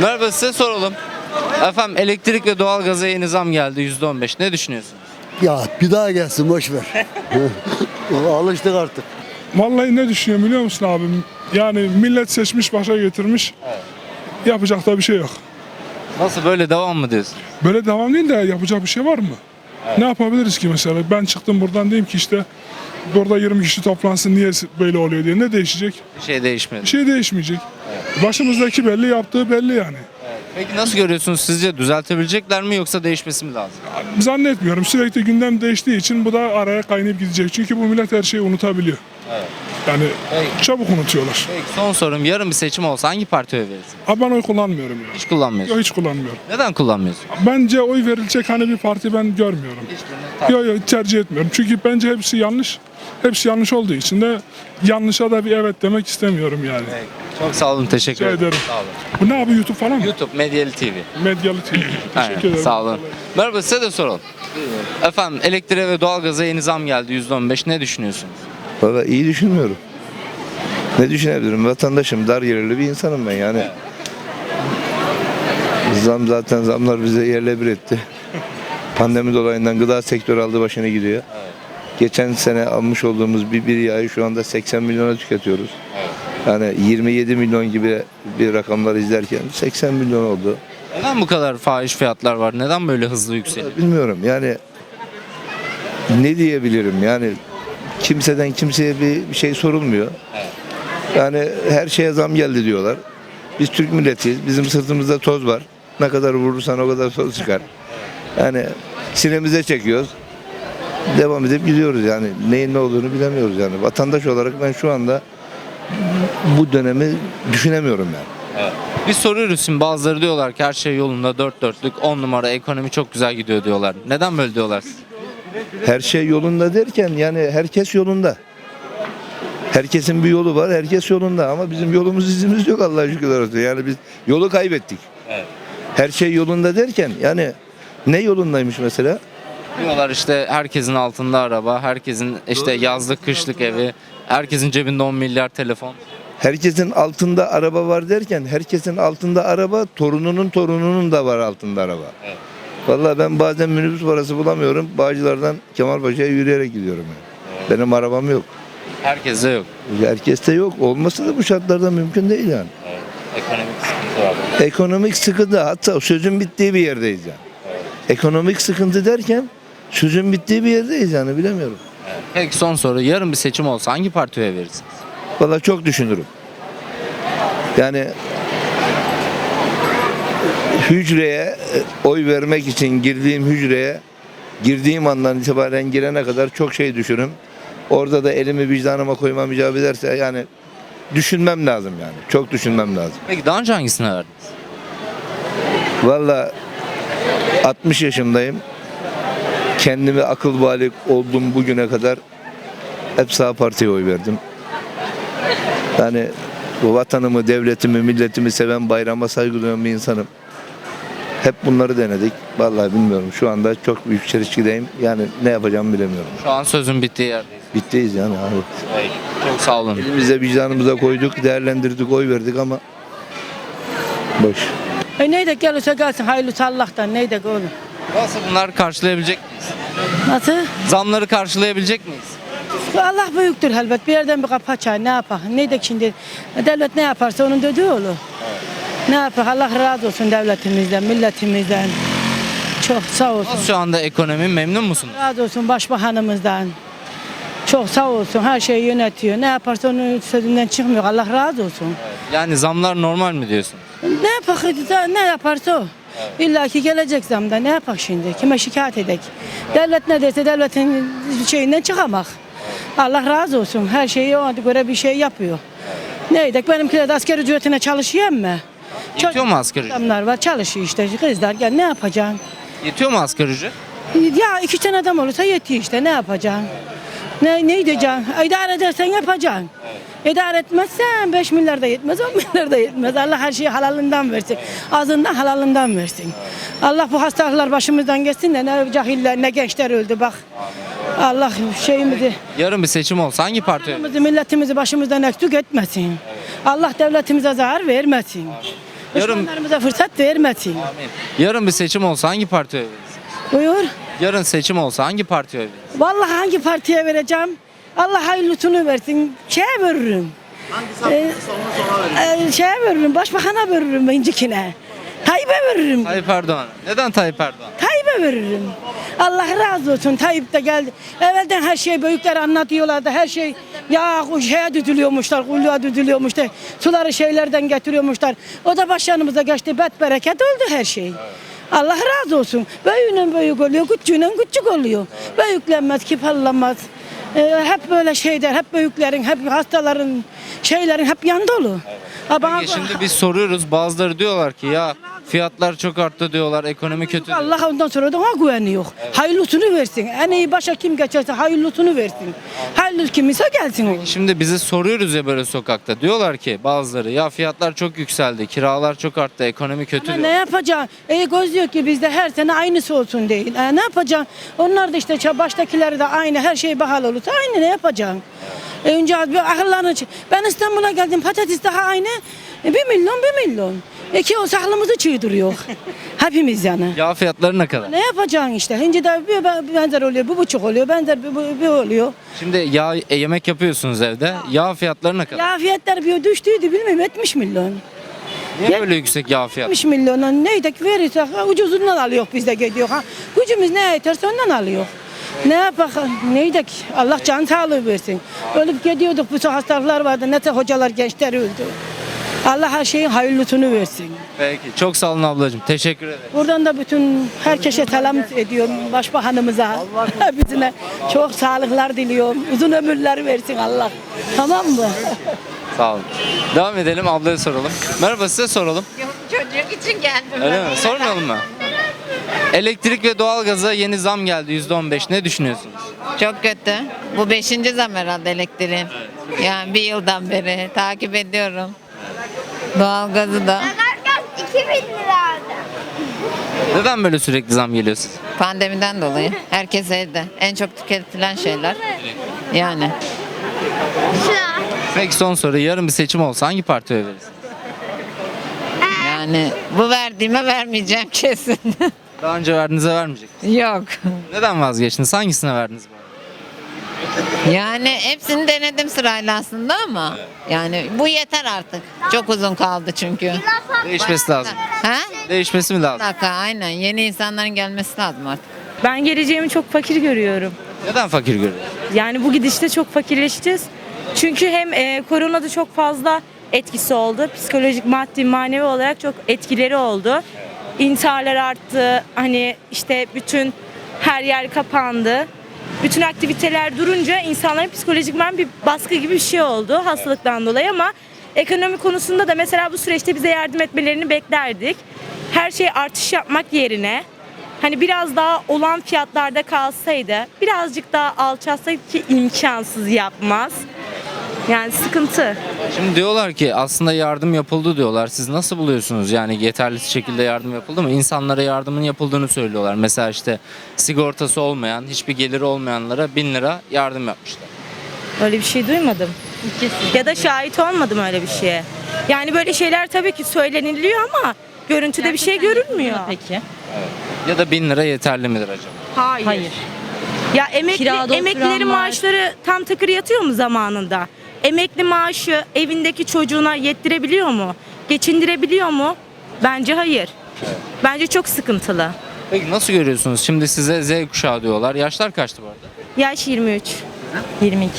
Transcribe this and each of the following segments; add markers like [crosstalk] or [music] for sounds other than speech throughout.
Merhaba size soralım. Efendim elektrik ve doğalgaza yeni zam geldi %15. Ne düşünüyorsunuz? Ya bir daha gelsin boş ver. [laughs] Alıştık artık. Vallahi ne düşünüyorum biliyor musun abim? Yani millet seçmiş başa getirmiş. Yapacak da bir şey yok. Nasıl böyle devam mı diyorsun? Böyle devam değil de yapacak bir şey var mı? Ne yapabiliriz ki mesela? Ben çıktım buradan diyeyim ki işte burada 20 kişi toplansın niye böyle oluyor diye. Ne değişecek? Bir şey değişmedi. Bir şey değişmeyecek. Başımızdaki belli yaptığı belli yani. Peki nasıl görüyorsunuz sizce düzeltebilecekler mi yoksa değişmesi mi lazım? Zannetmiyorum. Sürekli gündem değiştiği için bu da araya kaynayıp gidecek. Çünkü bu millet her şeyi unutabiliyor. Yani Peki. çabuk unutuyorlar. Peki son sorum yarın bir seçim olsa hangi partiye oy verirsin? Abi ben oy kullanmıyorum ya. Hiç kullanmıyorsun. Yok hiç kullanmıyorum. Neden kullanmıyorsun? Bence oy verilecek hani bir parti ben görmüyorum. Yok yok tercih etmiyorum. Çünkü bence hepsi yanlış. Hepsi yanlış olduğu için de yanlışa da bir evet demek istemiyorum yani. Çok sağ olun teşekkür Rica ederim. ederim. Sağ olun. Bu ne abi YouTube falan mı? YouTube Medyalı TV. Medyalı TV. [clears throat] Teşekkür Aynen, ederim. Sağ olun. Merhaba size de soralım. Efendim elektriğe ve doğalgaza yeni zam geldi %15. Ne düşünüyorsunuz? Valla iyi düşünmüyorum. Ne düşünebilirim? Vatandaşım, dar gelirli bir insanım ben yani. Zam zaten zamlar bize yerle bir etti. Pandemi dolayından gıda sektörü aldı başını gidiyor. Geçen sene almış olduğumuz bir, bir yağı şu anda 80 milyona tüketiyoruz. Yani 27 milyon gibi bir rakamlar izlerken 80 milyon oldu. Neden bu kadar fahiş fiyatlar var? Neden böyle hızlı yükseliyor? Bilmiyorum yani ne diyebilirim yani kimseden kimseye bir, bir şey sorulmuyor. Yani her şeye zam geldi diyorlar. Biz Türk milletiyiz. Bizim sırtımızda toz var. Ne kadar vurursan o kadar toz çıkar. Yani sinemize çekiyoruz. Devam edip gidiyoruz yani. Neyin ne olduğunu bilemiyoruz yani. Vatandaş olarak ben şu anda bu dönemi düşünemiyorum yani. Biz soruyoruz şimdi bazıları diyorlar ki her şey yolunda dört dörtlük 10 numara ekonomi çok güzel gidiyor diyorlar. Neden böyle diyorlar? Her şey yolunda derken yani herkes yolunda. Herkesin bir yolu var, herkes yolunda ama bizim yolumuz izimiz yok Allah'a şükürler olsun. Yani biz yolu kaybettik. Her şey yolunda derken yani ne yolundaymış mesela? Diyorlar işte herkesin altında araba, herkesin işte yazlık kışlık evi, herkesin cebinde 10 milyar telefon. Herkesin altında araba var derken herkesin altında araba, torununun torununun da var altında araba. Vallahi ben bazen minibüs parası bulamıyorum. Bağcılardan Kemalpaşa'ya yürüyerek gidiyorum yani. Benim arabam yok. Herkeste yok. Herkeste yok. Olması da bu şartlarda mümkün değil yani. Ekonomik sıkıntı var. Ekonomik sıkıntı hatta sözün bittiği bir yerdeyiz yani. Ekonomik sıkıntı derken sözün bittiği bir yerdeyiz yani bilemiyorum. Peki son soru yarın bir seçim olsa hangi partiye verirsiniz? Valla çok düşünürüm. Yani hücreye e, oy vermek için girdiğim hücreye girdiğim andan itibaren girene kadar çok şey düşünürüm. Orada da elimi vicdanıma koymam icap ederse yani düşünmem lazım yani. Çok düşünmem lazım. Peki daha önce hangisine verdiniz? Valla 60 yaşındayım. Kendimi akıl balik oldum bugüne kadar. Hep sağ partiye oy verdim. Yani bu vatanımı, devletimi, milletimi seven, bayrama saygı duyan bir insanım. Hep bunları denedik. Vallahi bilmiyorum. Şu anda çok büyük çelişkideyim. Yani ne yapacağımı bilemiyorum. Şu an sözün bittiği yerdeyiz. Bittiyiz yani abi. Çok sağ olun. Elimize vicdanımıza koyduk, değerlendirdik, oy verdik ama boş. E neyde gelirse gelsin hayırlısı Allah'tan neyde oğlum. Nasıl bunlar karşılayabilecek miyiz? Nasıl? Zamları karşılayabilecek miyiz? Allah büyüktür elbet. Bir yerden bir kapı açar. Ne yapar? Ne de şimdi devlet ne yaparsa onun dediği olur. Ne yapar? Allah razı olsun devletimizden, milletimizden. Çok sağ olsun. Şu anda ekonomi memnun musunuz? Razı olsun başbakanımızdan. Çok sağ olsun. Her şeyi yönetiyor. Ne yaparsa onun sözünden çıkmıyor. Allah razı olsun. Yani zamlar normal mi diyorsun? Ne yapar? Ne yaparsa o. İlla ki gelecek zamda ne yapak şimdi? Kime şikayet edek? Devlet ne derse devletin şeyinden çıkamak. Allah razı olsun. Her şeyi ona göre bir şey yapıyor. Ne edek? Benimkiler de asker ücretine çalışıyor mu? Yetiyor mu asgari ücret? Adamlar var çalışıyor işte kızlar gel ne yapacaksın? Yetiyor mu asgari ücret? Ya iki tane adam olursa yetiyor işte ne yapacaksın? Ne, ne edeceksin? İdare edersen yapacaksın. İdare etmezsen 5 milyar da yetmez, 10 [laughs] milyar da yetmez. Allah her şeyi halalından versin. Azından halalından versin. Allah bu hastalıklar başımızdan geçsin de ne cahiller ne gençler öldü bak. Allah şeyimizi, Yarın bir seçim olsa hangi? Vatanımızı, milletimizi başımızdan eksik etmesin. Allah devletimize zarar vermesin. Yarın, Düşmanlarımıza fırsat vermesin. yarın bir seçim olsa hangi partiye oy verirsiniz? Buyur. Yarın seçim olsa hangi partiye oy verirsiniz? Vallahi hangi partiye vereceğim? Allah hayırlısını versin. Şeye veririm. Ee, e, şeye veririm. Başbakana veririm öncekine. Tayyip'e veririm. Tayyip Erdoğan. Neden Tayyip Erdoğan? Tayyip'e veririm. Allah razı olsun. Tayyip de geldi. Evvelden her şey büyükler anlatıyorlardı. Her şey ya şeye düdülüyormuşlar, kuyruğa düdülüyormuşlar. Suları şeylerden getiriyormuşlar. O da başlarımıza geçti. Bet bereket oldu her şey. Allah razı olsun. Büyüğünün büyük oluyor, küçüğünün küçük oluyor. Büyüklenmez, kiparlanmaz. Ee, hep böyle şeyler, hep büyüklerin, hep hastaların, şeylerin hep yan dolu. Ha, bana- Peki şimdi biz soruyoruz bazıları diyorlar ki ya fiyatlar çok arttı diyorlar ekonomi kötü diyor. Allah ondan sonra da ona güveniyor. Hayırlısını versin. En iyi başa kim geçerse hayırlısını versin. Hayırlı kim ise gelsin o. Şimdi bizi soruyoruz ya böyle sokakta. Diyorlar ki bazıları ya fiyatlar çok yükseldi, kiralar çok arttı, ekonomi kötü Ama ne diyor. yapacaksın? E göz diyor ki bizde her sene aynısı olsun değil. E, ne yapacaksın? Onlar da işte ça- baştakileri de aynı her şey pahalı olursa aynı ne yapacaksın? E, önce az bir akıllarını çı- Ben İstanbul'a geldim patates daha aynı. E, bir milyon bir milyon. E ki o saklımızı çiğdiriyor. [laughs] Hepimiz yani. Yağ fiyatları ne kadar? Ne yapacaksın işte? Hinci de bir bir benzer oluyor, bu buçuk oluyor, benzer bir, bir, bir oluyor. Şimdi yağ e, yemek yapıyorsunuz evde. Yağ fiyatları ne kadar? Ya fiyatlar bir düştüydü bilmem 70 milyon. Niye böyle yüksek yağ fiyatı? 70 milyona neydi ki verirsek ha, ucuzundan alıyor biz de gidiyor ha. Gücümüz ne yeterse ondan alıyor. Ne yapak? Neydi ki? Allah can sağlığı versin. Ölüp gidiyorduk bu hastalıklar vardı. Ne hocalar gençler öldü. Allah her şeyin hayırlısını versin. Peki çok sağ olun ablacığım. Teşekkür ederim. Buradan da bütün herkese selam ediyorum. Başbakanımıza, [laughs] hepsine çok sağlıklar diliyorum. Uzun ömürler versin Allah. Tamam mı? [laughs] Sağ olun. Devam edelim ablaya soralım. Merhaba size soralım. Çocuk için geldim. Öyle mi? Sormayalım mı? Elektrik ve doğalgaza yeni zam geldi %15. Ne düşünüyorsunuz? Çok kötü. Bu beşinci zam herhalde elektriğin. Yani bir yıldan beri takip ediyorum. Doğalgazı da Gaz 2000 liraydı. Neden böyle sürekli zam geliyor size? pandemiden dolayı. Herkes evde. En çok tüketilen şeyler. Yani. Peki son soru. Yarın bir seçim olsa hangi partiye oy verirsiniz? yani bu verdiğime vermeyeceğim kesin. [laughs] Daha önce verdiğinize vermeyecek misiniz? Yok. Neden vazgeçtiniz? Hangisine verdiniz bu arada? Yani hepsini denedim sırayla aslında ama yani bu yeter artık. Çok uzun kaldı çünkü. Değişmesi lazım. Ha? Değişmesi mi lazım? Mutlaka aynen. Yeni insanların gelmesi lazım artık. Ben geleceğimi çok fakir görüyorum. Neden fakir görüyorsunuz? Yani bu gidişte çok fakirleşeceğiz. Çünkü hem e, koronada çok fazla etkisi oldu. Psikolojik, maddi, manevi olarak çok etkileri oldu. İntiharlar arttı. Hani işte bütün her yer kapandı. Bütün aktiviteler durunca insanların psikolojikman bir baskı gibi bir şey oldu hastalıktan dolayı ama ekonomi konusunda da mesela bu süreçte bize yardım etmelerini beklerdik. Her şey artış yapmak yerine hani biraz daha olan fiyatlarda kalsaydı, birazcık daha alçalsaydı ki imkansız yapmaz. Yani sıkıntı. Şimdi diyorlar ki aslında yardım yapıldı diyorlar. Siz nasıl buluyorsunuz? Yani yeterli şekilde yardım yapıldı mı? İnsanlara yardımın yapıldığını söylüyorlar. Mesela işte sigortası olmayan, hiçbir geliri olmayanlara 1000 lira yardım yapmışlar. Öyle bir şey duymadım. Ya da şahit olmadım öyle bir şeye. Yani böyle şeyler tabii ki söyleniliyor ama görüntüde bir şey görünmüyor. Peki. Ya da 1000 lira yeterli midir acaba? Hayır. Hayır. Ya emekli, Kirada emeklilerin var. maaşları tam takır yatıyor mu zamanında? Emekli maaşı evindeki çocuğuna yettirebiliyor mu? Geçindirebiliyor mu? Bence hayır. Bence çok sıkıntılı. Peki nasıl görüyorsunuz? Şimdi size Z kuşağı diyorlar. Yaşlar kaçtı bu arada? Yaş 23. 22.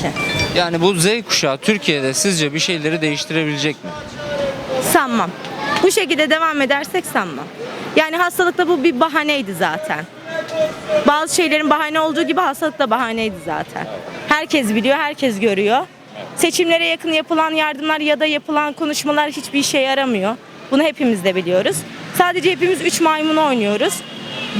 Yani bu Z kuşağı Türkiye'de sizce bir şeyleri değiştirebilecek mi? Sanmam. Bu şekilde devam edersek sanmam. Yani hastalıkta bu bir bahaneydi zaten. Bazı şeylerin bahane olduğu gibi hastalık da bahaneydi zaten. Herkes biliyor, herkes görüyor. Seçimlere yakın yapılan yardımlar ya da yapılan konuşmalar hiçbir işe yaramıyor. Bunu hepimiz de biliyoruz. Sadece hepimiz üç maymun oynuyoruz.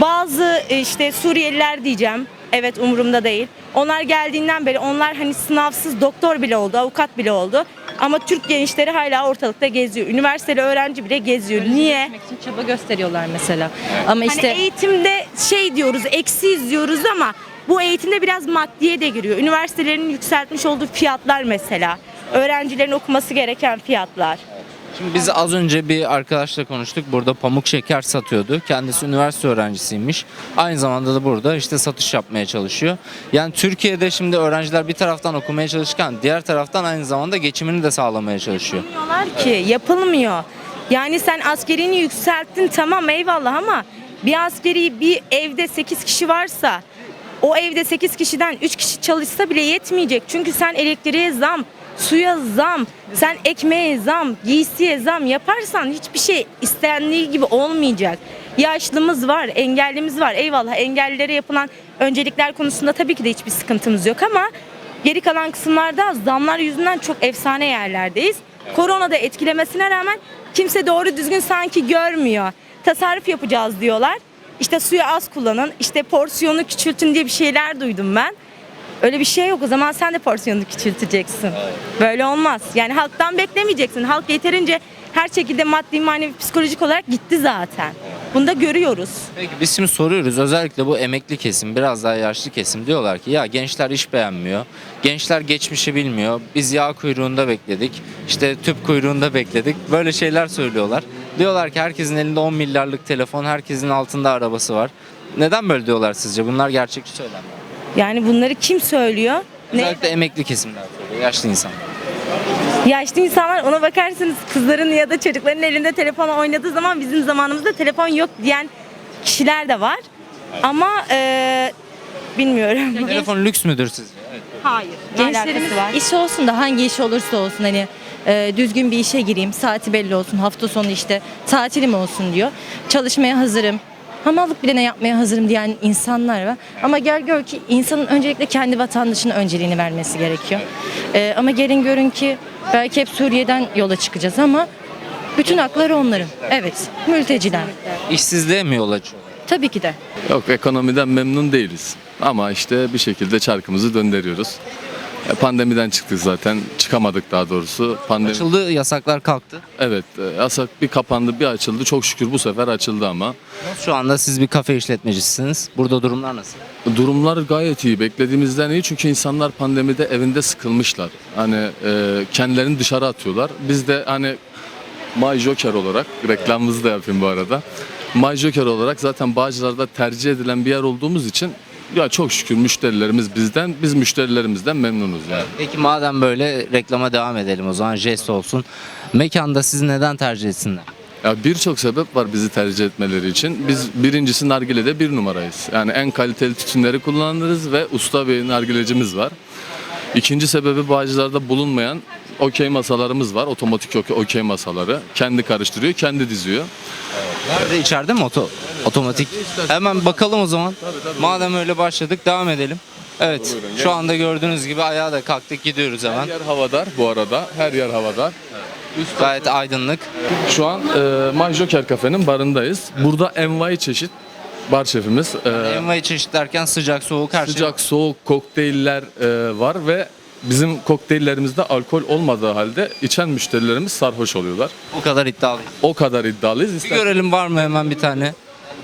Bazı e, işte Suriyeliler diyeceğim. Evet umurumda değil. Onlar geldiğinden beri onlar hani sınavsız doktor bile oldu, avukat bile oldu. Ama Türk gençleri hala ortalıkta geziyor. Üniversiteli öğrenci bile geziyor. Niye? Gitmek için çaba gösteriyorlar mesela. Ama işte Hani eğitimde şey diyoruz, eksiyiz diyoruz ama bu eğitimde biraz maddiye de giriyor. Üniversitelerin yükseltmiş olduğu fiyatlar mesela. Öğrencilerin okuması gereken fiyatlar. Şimdi biz az önce bir arkadaşla konuştuk. Burada pamuk şeker satıyordu. Kendisi üniversite öğrencisiymiş. Aynı zamanda da burada işte satış yapmaya çalışıyor. Yani Türkiye'de şimdi öğrenciler bir taraftan okumaya çalışırken diğer taraftan aynı zamanda geçimini de sağlamaya çalışıyor. Yapmıyorlar ki yapılmıyor. Yani sen askerini yükselttin tamam eyvallah ama bir askeri bir evde 8 kişi varsa o evde 8 kişiden 3 kişi çalışsa bile yetmeyecek. Çünkü sen elektriğe zam, suya zam, sen ekmeğe zam, giysiye zam yaparsan hiçbir şey istendiği gibi olmayacak. Yaşlımız var, engellimiz var. Eyvallah engellilere yapılan öncelikler konusunda tabii ki de hiçbir sıkıntımız yok ama geri kalan kısımlarda zamlar yüzünden çok efsane yerlerdeyiz. Korona da etkilemesine rağmen kimse doğru düzgün sanki görmüyor. Tasarruf yapacağız diyorlar. İşte suyu az kullanın, işte porsiyonu küçültün diye bir şeyler duydum ben. Öyle bir şey yok. O zaman sen de porsiyonunu küçülteceksin. Böyle olmaz. Yani halktan beklemeyeceksin. Halk yeterince her şekilde maddi, manevi, psikolojik olarak gitti zaten. Bunu da görüyoruz. Peki biz şimdi soruyoruz özellikle bu emekli kesim biraz daha yaşlı kesim diyorlar ki ya gençler iş beğenmiyor. Gençler geçmişi bilmiyor. Biz yağ kuyruğunda bekledik. işte tüp kuyruğunda bekledik. Böyle şeyler söylüyorlar. Diyorlar ki herkesin elinde 10 milyarlık telefon, herkesin altında arabası var. Neden böyle diyorlar sizce? Bunlar gerçekçi söylemler. Yani bunları kim söylüyor? Ne? Özellikle emekli kesimler söylüyor, yaşlı insanlar. Yaşlı insanlar ona bakarsanız kızların ya da çocukların elinde telefon oynadığı zaman bizim zamanımızda telefon yok diyen kişiler de var. Ama eee, bilmiyorum. Telefon lüks müdür sizce? Evet. Hayır. Ne Gençlerimiz iş olsun da hangi iş olursa olsun hani e, düzgün bir işe gireyim, saati belli olsun, hafta sonu işte tatilim olsun diyor. Çalışmaya hazırım. Hamallık bile ne yapmaya hazırım diyen insanlar var. Ama gel gör ki insanın öncelikle kendi vatandaşına önceliğini vermesi gerekiyor. E, ama gelin görün ki belki hep Suriye'den yola çıkacağız ama bütün hakları onların. Evet, mülteciler. İşsizliğe mi yol açıyor? Tabii ki de. Yok ekonomiden memnun değiliz. Ama işte bir şekilde çarkımızı döndürüyoruz. E, Pandemiden çıktık zaten. Çıkamadık daha doğrusu. Pandemi Açıldı, yasaklar kalktı. Evet, e, yasak bir kapandı, bir açıldı. Çok şükür bu sefer açıldı ama. Şu anda siz bir kafe işletmecisiniz. Burada durumlar nasıl? Durumlar gayet iyi. Beklediğimizden iyi çünkü insanlar pandemide evinde sıkılmışlar. Hani e, kendilerini dışarı atıyorlar. Biz de hani My Joker olarak reklamımızı da yapayım bu arada. My Joker olarak zaten Bağcılar'da tercih edilen bir yer olduğumuz için ya çok şükür müşterilerimiz bizden, biz müşterilerimizden memnunuz yani. Peki madem böyle reklama devam edelim o zaman jest olsun. Mekanda sizi neden tercih etsinler? Ya birçok sebep var bizi tercih etmeleri için. Biz birincisi nargilede bir numarayız. Yani en kaliteli tütünleri kullanırız ve usta bir nargilecimiz var. İkinci sebebi Bağcılar'da bulunmayan okey masalarımız var. Otomatik okey- masaları. Kendi karıştırıyor, kendi diziyor. Nerede içeride mi oto otomatik? Hemen bakalım o zaman. Madem öyle başladık devam edelim. Evet. Şu anda gördüğünüz gibi ayağa da kalktık gidiyoruz hemen. Her yer havadar bu arada. Her yer havadar. Gayet aydınlık. Şu an e, My Joker kafenin barındayız. Burada envai çeşit bar şefimiz. E, Envai çeşit derken sıcak soğuk her şey. sıcak soğuk kokteyller e, var ve bizim kokteyllerimizde alkol olmadığı halde içen müşterilerimiz sarhoş oluyorlar. Bu kadar iddialıyız. O kadar iddialıyız. Bir İster görelim var mı hemen bir tane.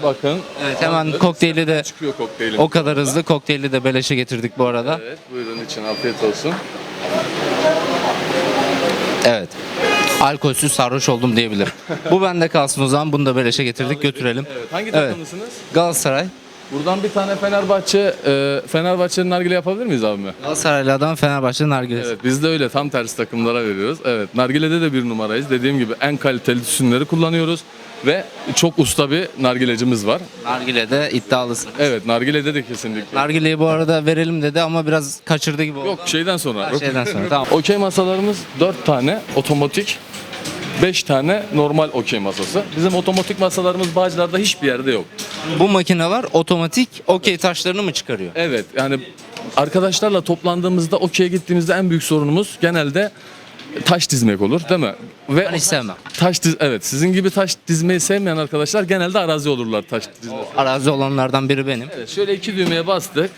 bakın. Evet hemen kokteyli de çıkıyor kokteylim. o kadar hızlı kokteyli de beleşe getirdik bu arada. Evet buyurun için afiyet olsun. Evet. Alkolsüz sarhoş oldum diyebilirim. [laughs] Bu bende kalsın o zaman. Bunu da beleşe getirdik götürelim. Evet, hangi Evet. takımlısınız? Galatasaray. Buradan bir tane Fenerbahçe e, Fenerbahçe'nin nargile yapabilir miyiz abime? Galatasaraylı adam Fenerbahçe nargilesi. Evet biz de öyle tam tersi takımlara veriyoruz. Evet nargilede de bir numarayız. Dediğim gibi en kaliteli tütünleri kullanıyoruz ve çok usta bir nargilecimiz var. Nargile'de iddialısın. Evet nargilede de kesinlikle. Nargile'yi bu arada verelim dedi ama biraz kaçırdı gibi oldu. Yok şeyden sonra. Her şeyden sonra. [laughs] Tamam. Okey masalarımız 4 tane otomatik 5 tane normal okey masası. Bizim otomatik masalarımız Bağcılar'da hiçbir yerde yok. Bu makineler otomatik okey taşlarını mı çıkarıyor? Evet yani arkadaşlarla toplandığımızda okey'e gittiğimizde en büyük sorunumuz genelde taş dizmek olur değil mi? Ve Ben hiç sevmem. taş diz evet sizin gibi taş dizmeyi sevmeyen arkadaşlar genelde arazi olurlar taş dizmesi. Arazi olanlardan biri benim. Evet, şöyle iki düğmeye bastık.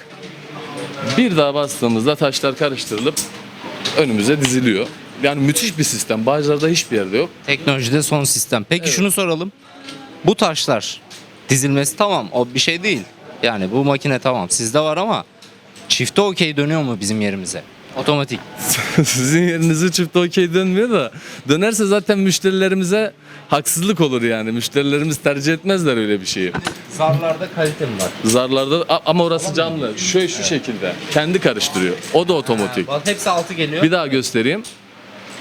Bir daha bastığımızda taşlar karıştırılıp önümüze diziliyor. Yani müthiş bir sistem. Bağcılar'da hiçbir yerde yok. Teknolojide son sistem. Peki şunu soralım. Bu taşlar dizilmesi tamam o bir şey değil. Yani bu makine tamam sizde var ama çifte okey dönüyor mu bizim yerimize? Otomatik. [laughs] Sizin yerinizi çift okey dönmüyor da dönerse zaten müşterilerimize haksızlık olur yani. Müşterilerimiz tercih etmezler öyle bir şeyi. Zarlarda kalite mi var? Zarlarda a- ama orası camlı. Şöyle şu şekilde. Kendi karıştırıyor. O da otomatik. Hepsi altı geliyor. Bir daha göstereyim.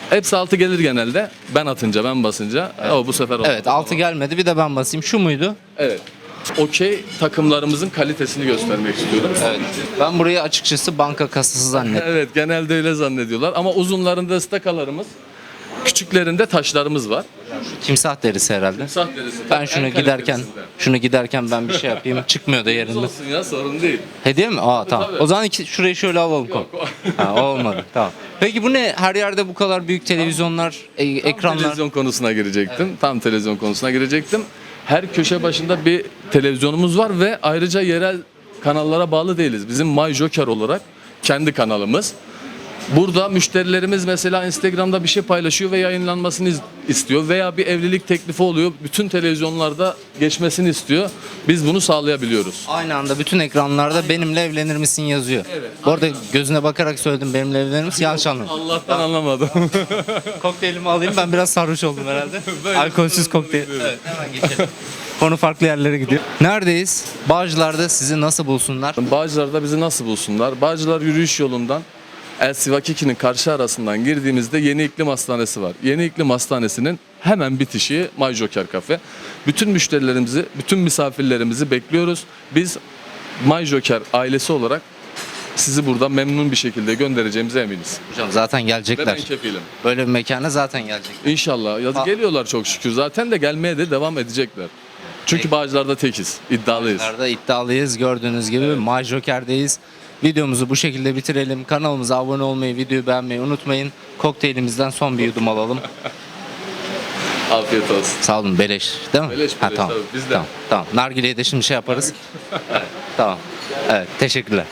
Hepsi altı gelir genelde. Ben atınca, ben basınca. O bu sefer oldu. Evet altı gelmedi bir de ben basayım. Şu muydu? Evet. Okey takımlarımızın kalitesini göstermek istiyorum. Evet. Ben burayı açıkçası banka kasası zannettim. [laughs] Evet genelde öyle zannediyorlar ama uzunlarında ıstakalarımız, küçüklerinde taşlarımız var. Timsah derisi herhalde. Sah derisi. Ben şunu En giderken kalitelisinden. şunu giderken ben bir şey yapayım. Çıkmıyor da yerinde. Olsun ya sorun değil. Hediye mi? Aa tamam. tabii. O zaman iki, şurayı şöyle alalım. Koy. Ha, olmadı. Tamam. Peki bu ne? Her yerde bu kadar büyük televizyonlar, e- ekranlar. Televizyon konusuna girecektim. Tam televizyon konusuna girecektim. Her köşe başında bir televizyonumuz var ve ayrıca yerel kanallara bağlı değiliz. Bizim My Joker olarak kendi kanalımız. Burada müşterilerimiz mesela Instagram'da bir şey paylaşıyor ve yayınlanmasını istiyor veya bir evlilik teklifi oluyor. Bütün televizyonlarda geçmesini istiyor. Biz bunu sağlayabiliyoruz. Aynı anda bütün ekranlarda benimle evlenir misin yazıyor. Bu arada gözüne bakarak söyledim benimle evlenir misin? Yanlış anladım. Allah'tan anlamadım. [laughs] Kokteylimi alayım ben biraz sarhoş oldum herhalde. [laughs] Alkolsüz kokteyl. Evet hemen geçelim. Konu farklı yerlere gidiyor. Neredeyiz? Bağcılar'da sizi nasıl bulsunlar? Bağcılar'da bizi nasıl bulsunlar? Bağcılar yürüyüş yolundan El Sivakiki'nin karşı arasından girdiğimizde Yeni İklim Hastanesi var. Yeni İklim Hastanesi'nin hemen bitişi My Joker Cafe. Bütün müşterilerimizi, bütün misafirlerimizi bekliyoruz. Biz My Joker ailesi olarak sizi burada memnun bir şekilde göndereceğimize eminiz. Hocam zaten Ve gelecekler. ben kefilim. Böyle bir mekana zaten gelecekler. İnşallah. Ya geliyorlar çok şükür. Zaten de gelmeye de devam edecekler. Çünkü Bağcılar'da tekiz. iddialıyız. Bağcılar'da iddialıyız. Gördüğünüz gibi My Joker'deyiz. Videomuzu bu şekilde bitirelim. Kanalımıza abone olmayı, videoyu beğenmeyi unutmayın. Kokteylimizden son bir yudum alalım. [laughs] Afiyet olsun. Sağ olun beleş değil mi? Beleş, beleş, tabii, bizden. Tamam, tamam. Nargileyi de şimdi şey yaparız. evet, tamam. Evet teşekkürler.